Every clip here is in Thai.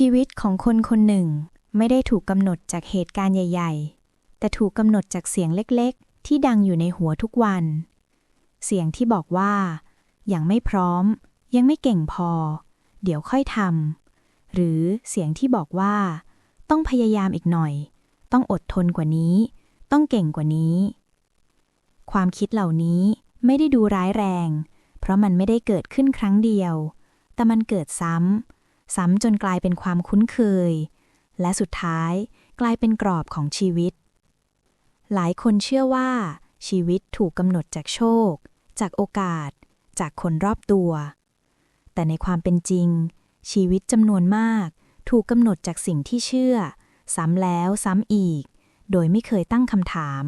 ชีวิตของคนคนหนึ่งไม่ได้ถูกกำหนดจากเหตุการณ์ใหญ่ ๆ แต่ถูกกำหนดจากเสียงเล็กๆ ที่ดังอยู่ในหัวทุกวัน เสียงที่บอกว่า ยังไม่พร้อม ยังไม่เก่งพอ เดี๋ยวค่อยทำ หรือเสียงที่บอกว่า ต้องพยายามอีกหน่อย ต้องอดทนกว่านี้ ต้องเก่งกว่านี้ ความคิดเหล่านี้ไม่ได้ดูร้ายแรง เพราะมันไม่ได้เกิดขึ้นครั้งเดียว แต่มันเกิดซ้ำ ซ้ำจนกลายเป็นความคุ้นเคย และสุดท้ายกลายเป็นกรอบของชีวิต หลายคนเชื่อว่า ชีวิตถูกกำหนดจากโชค จากโอกาส จากคนรอบตัว แต่ในความเป็นจริง ชีวิตจำนวนมาก ถูกกำหนดจากสิ่งที่เชื่อ ซ้ำแล้วซ้ำอีก โดยไม่เคยตั้งคำถาม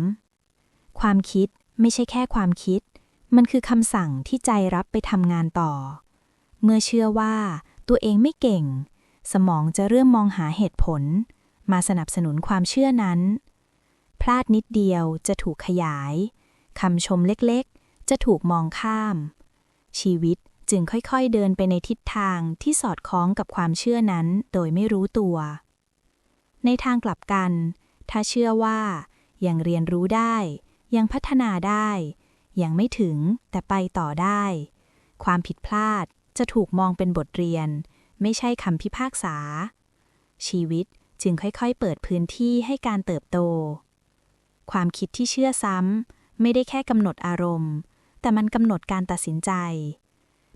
ความคิดไม่ใช่แค่ความคิด มันคือคำสั่งที่ใจรับไปทำงานต่อ เมื่อเชื่อว่า ตัวเองไม่เก่ง สมองจะเริ่มมองหาเหตุผล มาสนับสนุนความเชื่อนั้น พลาดนิดเดียวจะถูกขยายคำชมเล็กๆ จะถูกมองข้าม ชีวิตจึงค่อยๆเดินไปในทิศทางที่สอดคล้องกับความเชื่อนั้นโดยไม่รู้ตัว ในทางกลับกัน ถ้าเชื่อว่ายังเรียนรู้ได้ ยังพัฒนาได้ ยังไม่ถึงแต่ไปต่อได้ ความผิดพลาด จะถูกมองเป็นบทเรียน ไม่ใช่คำพิพากษา ชีวิตจึงค่อยๆ เปิดพื้นที่ให้การเติบโต ความคิดที่เชื่อซ้ำไม่ได้แค่กำหนดอารมณ์ แต่มันกำหนดการตัดสินใจ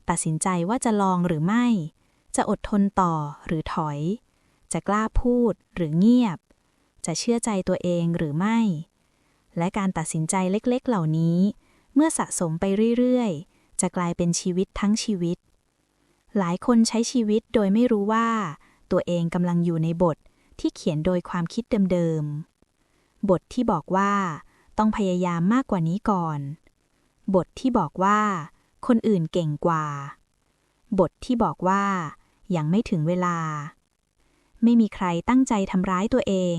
ตัดสินใจว่าจะลองหรือไม่ จะอดทนต่อหรือถอย จะกล้าพูดหรือเงียบ จะเชื่อใจตัวเองหรือไม่ และการตัดสินใจเล็กๆ เหล่านี้ เมื่อสะสมไปเรื่อยๆ จะกลายเป็นชีวิตทั้งชีวิต หลายคนใช้ชีวิตโดยไม่รู้ว่า ตัวเองกำลังอยู่ในบทที่เขียนโดยความคิดเดิมๆ บทที่บอกว่า ต้องพยายามมากกว่านี้ก่อน บทที่บอกว่า คนอื่นเก่งกว่า บทที่บอกว่ายังไม่ถึงเวลา ไม่มีใครตั้งใจทำร้ายตัวเอง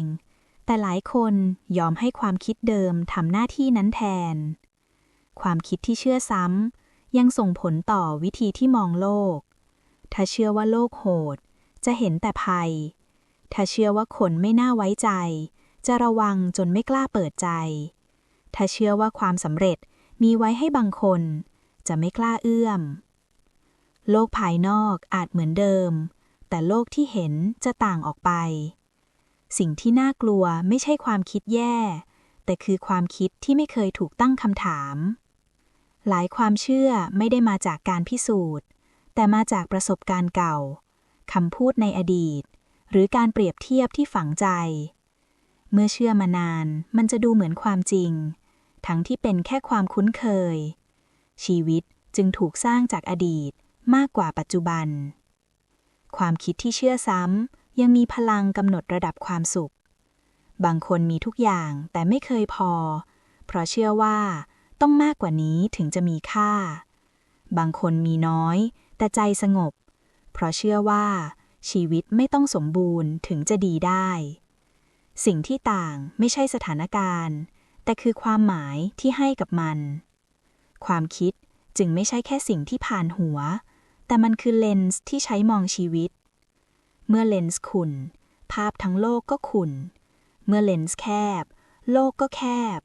แต่หลายคนยอมให้ความคิดเดิมทำหน้าที่นั้นแทน ความคิดที่เชื่อซ้ำยังส่งผลต่อวิธีที่มองโลก ถ้าเชื่อว่าโลกโหด จะเห็นแต่ภัย ถ้าเชื่อว่าคนไม่น่าไว้ใจ จะระวังจนไม่กล้าเปิดใจ ถ้าเชื่อว่าความสำเร็จมีไว้ให้บางคน จะไม่กล้าเอื้อม โลกภายนอกอาจเหมือนเดิม แต่โลกที่เห็นจะต่างออกไป สิ่งที่น่ากลัวไม่ใช่ความคิดแย่ แต่คือความคิดที่ไม่เคยถูกตั้งคำถาม หลายความเชื่อไม่ได้มาจากการพิสูจน์ แต่มาจากประสบการณ์เก่าคำพูดในอดีต หรือการเปรียบเทียบที่ฝังใจ เมื่อเชื่อมานานมันจะดูเหมือนความจริง ทั้งที่เป็นแค่ความคุ้นเคย ชีวิตจึงถูกสร้างจากอดีตมากกว่าปัจจุบัน ความคิดที่เชื่อซ้ำยังมีพลังกำหนดระดับความสุข บางคนมีทุกอย่างแต่ไม่เคยพอ เพราะเชื่อว่าต้องมากกว่านี้ถึงจะมีค่า บางคนมีน้อย แต่ใจสงบ เพราะเชื่อว่า ชีวิตไม่ต้องสมบูรณ์ถึงจะดีได้ สิ่งที่ต่างไม่ใช่สถานการณ์ แต่คือความหมายที่ให้กับมัน ความคิดจึงไม่ใช่แค่สิ่งที่ผ่านหัว แต่มันคือเลนส์ที่ใช้มองชีวิต เมื่อเลนส์ขุ่นภาพทั้งโลกก็ขุ่น เมื่อเลนส์แคบ โลกก็แคบ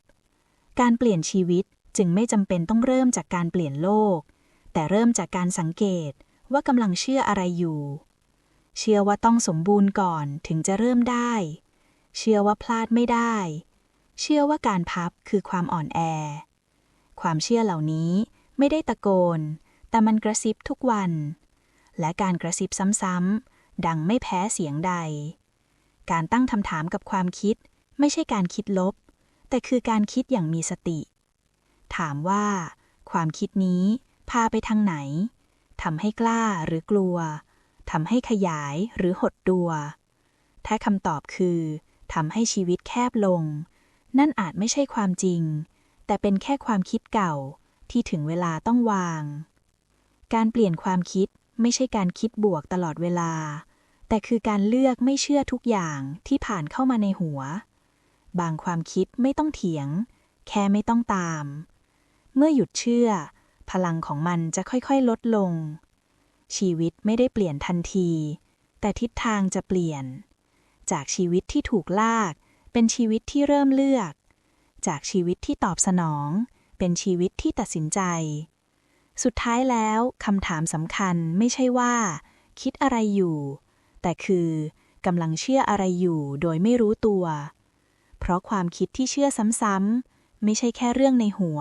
การเปลี่ยนชีวิตจึงไม่จำเป็นต้องเริ่มจากการเปลี่ยนโลก แต่เริ่มจากการสังเกตว่ากำลังเชื่ออะไรอยู่ เชื่อว่าต้องสมบูรณ์ก่อนถึงจะเริ่มได้ เชื่อว่าพลาดไม่ได้ เชื่อว่าการพับคือความอ่อนแอ ความเชื่อเหล่านี้ไม่ได้ตะโกน แต่มันกระซิบทุกวัน และการกระซิบซ้ำๆ ดังไม่แพ้เสียงใด การตั้งคำถามกับความคิดไม่ใช่การคิดลบ แต่คือการคิดอย่างมีสติ ถามว่า ความคิดนี้ พาไปทางไหนทำให้กล้าหรือกลัวทำให้ขยายหรือหดตัว ถ้าคำตอบคือทำให้ชีวิตแคบลง นั่นอาจไม่ใช่ความจริง แต่เป็นแค่ความคิดเก่าที่ถึงเวลาต้องวาง การเปลี่ยนความคิดไม่ใช่การคิดบวกตลอดเวลา แต่คือการเลือกไม่เชื่อทุกอย่างที่ผ่านเข้ามาในหัว บางความคิดไม่ต้องเถียง แค่ไม่ต้องตาม เมื่อหยุดเชื่อ พลังของมันจะค่อยๆลดลง ชีวิตไม่ได้เปลี่ยนทันที แต่ทิศทางจะเปลี่ยน จากชีวิตที่ถูกลาก เป็นชีวิตที่เริ่มเลือก จากชีวิตที่ตอบสนอง เป็นชีวิตที่ตัดสินใจ สุดท้ายแล้วคำถามสำคัญไม่ใช่ว่า คิดอะไรอยู่ แต่คือกำลังเชื่ออะไรอยู่โดยไม่รู้ตัว เพราะความคิดที่เชื่อซ้ำๆไม่ใช่แค่เรื่องในหัว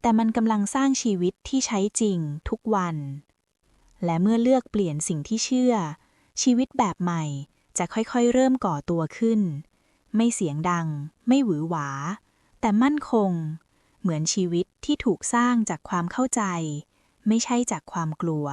แต่มันกำลังสร้างชีวิตที่ใช้จริงทุกวัน และเมื่อเลือกเปลี่ยนสิ่งที่เชื่อ ชีวิตแบบใหม่จะค่อยๆ เริ่มก่อตัวขึ้น ไม่เสียงดัง ไม่หวือหวา แต่มั่นคง เหมือนชีวิตที่ถูกสร้างจากความเข้าใจ ไม่ใช่จากความกลัว